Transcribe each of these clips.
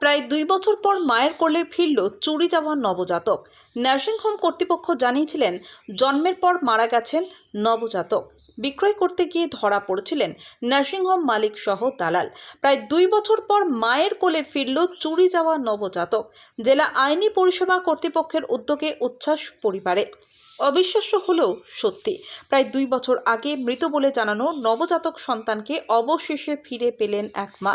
প্রায় দুই বছর পর মায়ের কোলে ফিরল চুরি যাওয়া নবজাতক। নার্সিংহোম কর্তৃপক্ষ জানিয়েছিলেন, জন্মের পর মারা গেছেন নবজাতক। বিক্রয় করতে গিয়ে ধরা পড়েছিলেন নার্সিংহোম মালিক সহ দালাল। প্রায় দুই বছর পর মায়ের কোলে ফিরল চুরি যাওয়া নবজাতক। জেলা আইনি পরিষেবা কর্তৃপক্ষের উদ্যোগে উচ্ছ্বাস পরিবারে। অবিশ্বাস্য হলেও সত্যি, প্রায় দুই বছর আগে মৃত বলে জানানো নবজাতক সন্তানকে অবশেষে ফিরে পেলেন এক মা।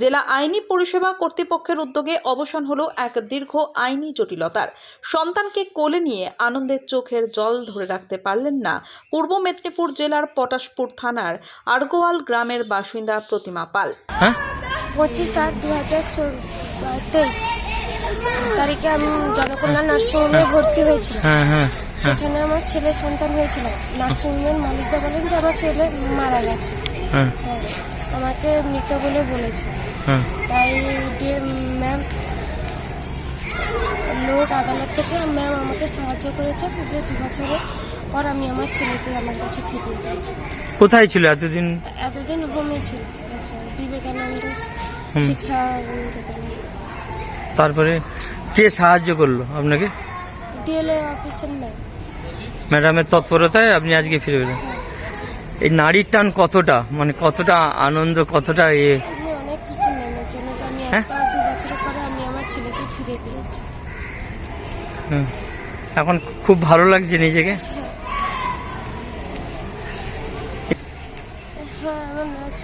জেলা আইনি পরিষেবা কর্তৃপক্ষের উদ্যোগে অবসান হলো এক দীর্ঘ আইনি জটিলতার। সন্তানকে কোলে নিয়ে আনন্দের চোখের জল ধরে রাখতে পারলেন না পূর্ব মেদিনীপুর জেলার পটাশপুর থানার আর্গোয়াল গ্রামের বাসিন্দা প্রতিমা পাল। হ্যাঁ? পঁচিশ আট দু হাজার তেইশ তারিখে আমি জনকল্যাণ নার্সিংহোমে ভর্তি হয়েছিলাম। হ্যাঁ হ্যাঁ হ্যাঁ। সেখানে আমার ছেলে সন্তান হয়েছিল। নার্সিংহোমের মালিকরা বলেন যে আমার ছেলে মারা গেছে। হ্যাঁ। হ্যাঁ আমাকে মৃত বলে বলেছে। হ্যাঁ। তাই দিয়ে ম্যাম লোক আদালত থেকে ম্যাম আমাকে সাহায্য করেছে। দু বছরের পর আমি আমার ছেলেকে আমার কাছে ফিরিয়ে দিয়েছি। কোথায় ছিল এতদিন? এতদিন হোমে ছিল। আচ্ছা বিবেকানন্দ। শিক্ষা তারপরে কে সাহায্য করল আপনাকে? ডিএলএ অফিসের ম্যাম ম্যাডামের তৎপরতায় আপনি আজকে ফিরে পেলেন। এই নারীর টান কতটা? মানে কতটা আনন্দ কতটা এ? অনেক খুশি ম্যামের জন্য যে আমি হ্যাঁ? দু বছর পরে আমি আমার ছেলেকে ফিরে পেয়েছি। এখন খুব ভালো লাগছে নিজেকে।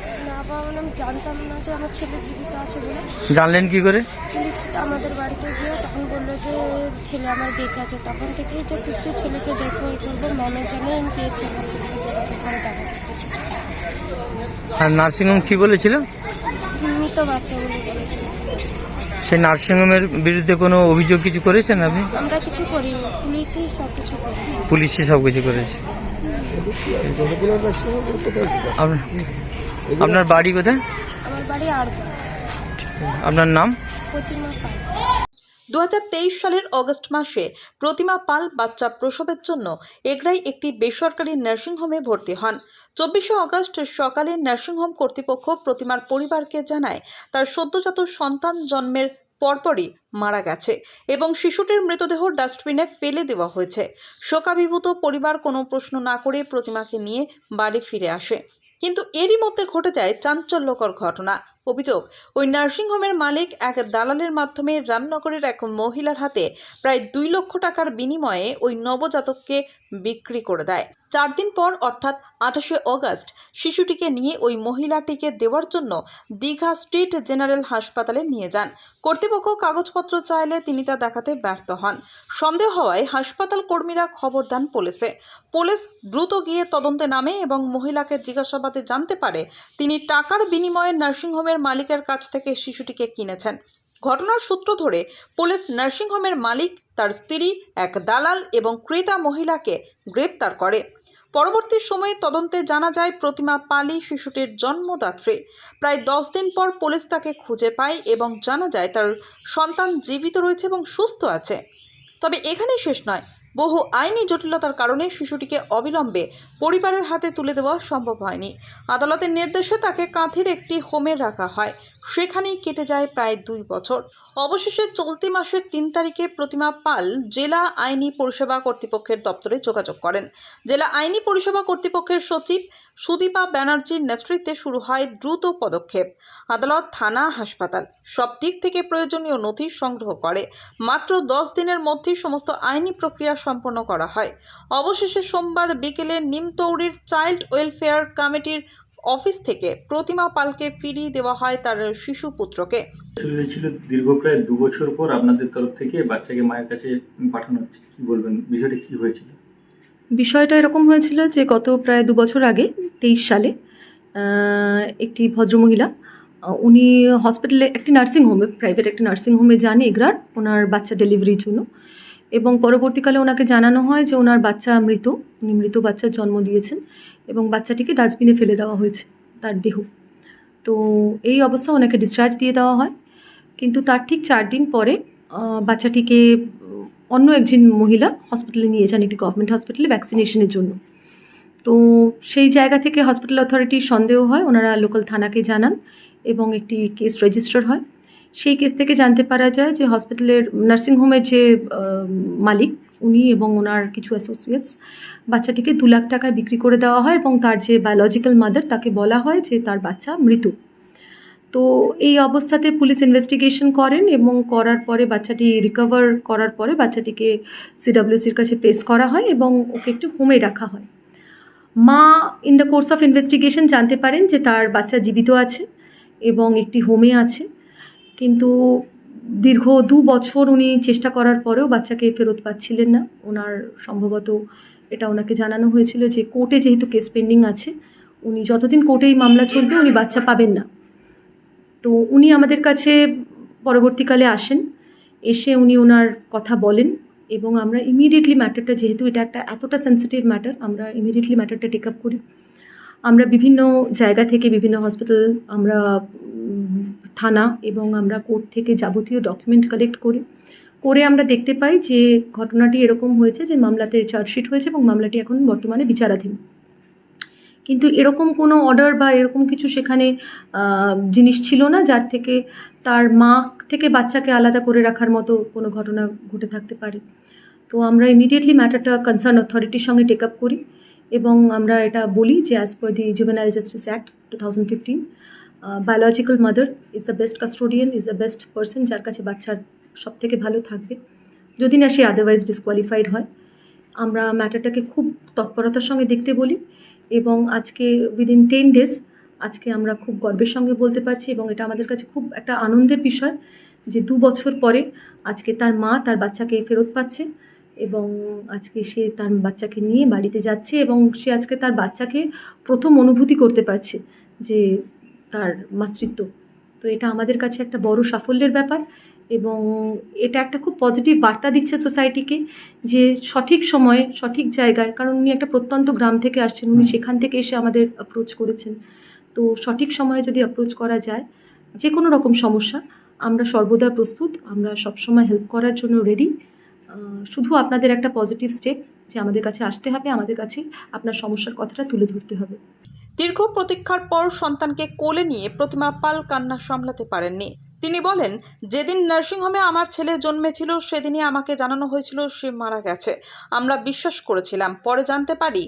না না মানে আমি জানতাম না যে আমার ছেলে জীবিত আছে বলে। জানলেন কি করে? পুলিশ আমাদের বাড়িতে গিয়ে তখন বলল যে ছেলে আমার বেঁচে আছে। তখন থেকেই যে খুঁজছে ছেলেকে দেখব এই করব ম্যামের জন্যই আমি পেয়েছি আমার ছেলেকে দু বছর দেখা করতে আর নার্সিংহোম কি বলেছিল? মৃত বাচ্চা বলে বলেছিল। সেই নার্সিংহোমের বিরুদ্ধে কোনো অভিযোগ কিছু করেছেন আপনি? আমরা কিছু করিনি। পুলিশই সব কিছু করেছে। পুলিশই সব কিছু করেছে আপনার- আপনার বাড়ি কোথায়? আমার বাড়ি আর আপনার নাম? প্রতিমা পাল। দু হাজার তেইশ সালের অগস্ট মাসে প্রতিমা পাল বাচ্চা প্রসবের জন্য এগরাই একটি বেসরকারি নার্সিংহোমে ভর্তি হন। চব্বিশে অগস্ট সকালে নার্সিংহোম কর্তৃপক্ষ প্রতিমার পরিবারকে জানায় তার সদ্যজাত সন্তান জন্মের পরপরই মারা গেছে এবং শিশুটির মৃতদেহ ডাস্টবিনে ফেলে দেওয়া হয়েছে। শোকাভিভূত পরিবার কোনো প্রশ্ন না করে প্রতিমাকে নিয়ে বাড়ি ফিরে আসে। কিন্তু এরই মধ্যে ঘটে যায় চাঞ্চল্যকর ঘটনা। অভিযোগ, ওই নার্সিংহোমের মালিক এক দালালের মাধ্যমে রামনগরের এক মহিলার হাতে প্রায় দুই লক্ষ টাকার বিনিময়ে ওই নবজাতককে বিক্রি করে দেয়। চার দিন পর, অর্থাৎ আঠাশে অগস্ট, শিশুটিকে নিয়ে ওই মহিলাটিকে দেওয়ার জন্য দীঘা স্ট্রিট জেনারেল হাসপাতালে নিয়ে যান। কর্তৃপক্ষ কাগজপত্র চাইলে তিনি তা দেখাতে ব্যর্থ হন। সন্দেহ হওয়ায় হাসপাতাল কর্মীরা খবর দেন পুলিশে। পুলিশ দ্রুত গিয়ে তদন্তে নামে এবং মহিলাকে জিজ্ঞাসাবাদে জানতে পারে তিনি টাকার বিনিময়ে নার্সিংহোমের মালিকের কাছ থেকে শিশুটিকে কিনেছেন। ঘটনার সূত্র ধরে পুলিশ নার্সিংহোমের মালিক, তার স্ত্রী, এক দালাল এবং ক্রেতা মহিলাকে গ্রেপ্তার করে। পরবর্তী সময়ে তদন্তে জানা যায়, প্রতিমা পালি শিশুটির জন্মদাত্রী। প্রায় দশ দিন পর পুলিশ তাকে খুঁজে পায় এবং জানা যায় তার সন্তান জীবিত রয়েছে এবং সুস্থ আছে। তবে এখানেই শেষ নয়, বহু আইনি জটিলতার কারণে শিশুটিকে অবিলম্বে পরিবারের হাতে তুলে দেওয়া সম্ভব হয়নি। আদালতের নির্দেশে তাকে কাঁথির একটি হোমে রাখা হয়। সেখানেই কেটে যায় প্রায় দুই বছর। অবশেষে চলতি মাসের তিন তারিখে প্রতিমা পাল জেলা আইনি পরিষেবা কর্তৃপক্ষের দপ্তরে যোগাযোগ করেন। জেলা আইনি পরিষেবা কর্তৃপক্ষের সচিব সুদীপা ব্যানার্জির নেতৃত্বে শুরু হয় দ্রুত পদক্ষেপ। আদালত, থানা, হাসপাতাল সব দিক থেকে প্রয়োজনীয় নথি সংগ্রহ করে। মাত্র দশ দিনের মধ্যেই সমস্ত আইনি প্রক্রিয়া সম্পন্ন করা হয়। অবশেষে সোমবার বিকেলে নিমতৌড়ির চাইল্ড ওয়েলফেয়ার কমিটির অফিস থেকে প্রতিমা পালকে ফিরিয়ে দেওয়া হয় তার শিশু পুত্রকে। হয়েছিল দীর্ঘ প্রায় দু বছর পর আপনাদের তরফ থেকে বাচ্চাকে মায়ের কাছে পাঠানো হচ্ছে। কি বলবেন? বিষয়টা কি হয়েছিল? বিষয়টা এরকম হয়েছিল যে গত প্রায় দু বছর আগে তেইশ সালে একটি ভদ্রমহিলা উনি হসপিটালে একটি নার্সিং হোমে প্রাইভেট একটি নার্সিং হোমে যান এগরার ওনার বাচ্চা ডেলিভারির জন্য। এবং পরবর্তীকালে ওনাকে জানানো হয় যে ওনার বাচ্চা মৃত, উনি মৃত বাচ্চার জন্ম দিয়েছেন এবং বাচ্চাটিকে ডাস্টবিনে ফেলে দেওয়া হয়েছে তার দেহ। তো এই অবস্থা ওনাকে ডিসচার্জ দিয়ে দেওয়া হয়। কিন্তু তার ঠিক চার দিন পরে বাচ্চাটিকে অন্য একজন মহিলা হসপিটালে নিয়ে যান, একটি গভর্নমেন্ট হসপিটালে ভ্যাকসিনেশনের জন্য। তো সেই জায়গা থেকে হসপিটাল অথরিটির সন্দেহ হয়, ওনারা লোকাল থানাকে জানান এবং একটি কেস রেজিস্টার হয়। সেই কেস থেকে জানতে পারা যায় যে হসপিটালের নার্সিংহোমের যে মালিক, উনি এবং ওনার কিছু অ্যাসোসিয়েটস বাচ্চাটিকে দু লাখ টাকায় বিক্রি করে দেওয়া হয় এবং তার যে বায়োলজিক্যাল মাদার তাকে বলা হয় যে তার বাচ্চা মৃত তো এই অবস্থাতে পুলিশ ইনভেস্টিগেশন করেন এবং করার পরে বাচ্চাটি রিকভার করার পরে বাচ্চাটিকে সিডাব্লিউসির কাছে প্লেস করা হয় এবং ওকে একটু হোমে রাখা হয়। মা in the course of investigation জানতে পারেন যে তার বাচ্চা জীবিত আছে এবং একটি হোমে আছে। কিন্তু দীর্ঘ দু বছর উনি চেষ্টা করার পরেও বাচ্চাকে ফেরত পাচ্ছিলেন না। ওনার সম্ভবত এটা ওনাকে জানানো হয়েছিল যে কোর্টে যেহেতু কেস পেন্ডিং আছে, উনি যতদিন কোর্টে এই মামলা চলবে, উনি বাচ্চা পাবেন না। তো উনি আমাদের কাছে পরবর্তীকালে আসেন, এসে উনি ওনার কথা বলেন এবং আমরা ইমিডিয়েটলি ম্যাটারটা যেহেতু এটা একটা এতটা সেন্সিটিভ ম্যাটার আমরা ইমিডিয়েটলি ম্যাটারটা টেক আপ করি। আমরা বিভিন্ন জায়গা থেকে বিভিন্ন হসপিটাল আমরা থানা এবং আমরা কোর্ট থেকে যাবতীয় ডকুমেন্ট কালেক্ট করি। করে আমরা দেখতে পাই যে ঘটনাটি এরকম হয়েছে যে মামলাতে চার্জশিট হয়েছে এবং মামলাটি এখন বর্তমানে বিচারাধীন। কিন্তু এরকম কোনো অর্ডার বা এরকম কিছু সেখানে জিনিস ছিল না যার থেকে তার মা থেকে বাচ্চাকে আলাদা করে রাখার মতো কোনো ঘটনা ঘটে থাকতে পারে। তো আমরা ইমিডিয়েটলি ম্যাটারটা কনসার্ন অথরিটির সঙ্গে টেক আপ করি। এবং আমরা এটা বলি যে as per the juvenile justice act two thousand fifteen biological mother is the best custodian is the best person যার কাছে বাচ্চার সব থেকে ভালো থাকবে। যদি না সে আদারওয়াইজ ডিসকোয়ালিফাইড হয়, আমরা ম্যাটারটাকে খুব তৎপরতার সঙ্গে দেখতে বলি এবং আজকে উইদিন টেন ডেজ আজকে আমরা খুব গর্বের সঙ্গে বলতে পারছি এবং এটা আমাদের কাছে খুব একটা আনন্দের বিষয় যে দু বছর পরে আজকে তার মা তার বাচ্চাকে ফেরত পাচ্ছে। এবং আজকে সে তার বাচ্চাকে নিয়ে বাড়িতে যাচ্ছে এবং সে আজকে তার বাচ্চাকে প্রথম অনুভূতি করতে পারছে যে তার মাতৃত্ব। তো এটা আমাদের কাছে একটা বড় সাফল্যের ব্যাপার এবং এটা একটা খুব পজিটিভ বার্তা দিচ্ছে সোসাইটিকে যে সঠিক সময়ে সঠিক জায়গায় কারণ উনি একটা প্রত্যন্ত গ্রাম থেকে আসছেন উনি সেখান থেকে এসে আমাদের অ্যাপ্রোচ করেছেন। তো সঠিক সময়ে যদি অ্যাপ্রোচ করা যায় যে কোনো রকম সমস্যা আমরা সর্বদা প্রস্তুত আমরা সবসময় হেল্প করার জন্য রেডি শুধু আপনাদের একটা পজিটিভ স্টেপ যে আমাদের কাছে আসতে হবে, আমাদের কাছে আপনার সমস্যার কথাটা তুলে ধরতে হবে। দীর্ঘ প্রতীক্ষার পর সন্তানকে কোলে নিয়ে প্রতিমা পাল কান্না সামলাতে পারেননি। তিনি বলেন, যেদিন নার্সিংহোমে আমার ছেলে জন্মেছিল, সেদিনই আমাকে জানানো হয়েছিল সে মারা গেছে। আমরা বিশ্বাস করেছিলাম, পরে জানতে পারি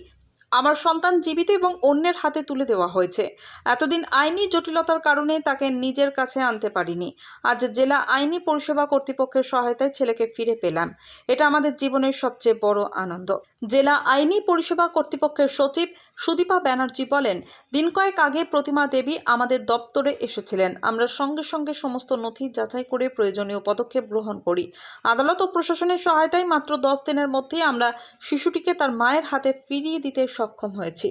আমার সন্তান জীবিত এবং অন্যের হাতে তুলে দেওয়া হয়েছে। এতদিন আইনি জটিলতার কারণে তাকে নিজের কাছে আনতে পারিনি। আজ জেলা আইনি পরিষেবা কর্তৃপক্ষের সহায়তায় ছেলেকে ফিরে পেলাম। এটা আমাদের জীবনের সবচেয়ে বড় আনন্দ। জেলা আইনি পরিষেবা কর্তৃপক্ষের সচিব সুদীপা ব্যানার্জি বলেন, দিন কয়েক আগে প্রতিমা দেবী আমাদের দপ্তরে এসেছিলেন। আমরা সঙ্গে সঙ্গে সমস্ত নথি যাচাই করে প্রয়োজনীয় পদক্ষেপ গ্রহণ করি। আদালত ও প্রশাসনের সহায়তায় মাত্র দশ দিনের মধ্যেই আমরা শিশুটিকে তার মায়ের হাতে ফিরিয়ে দিতে সক্ষম হয়েছি।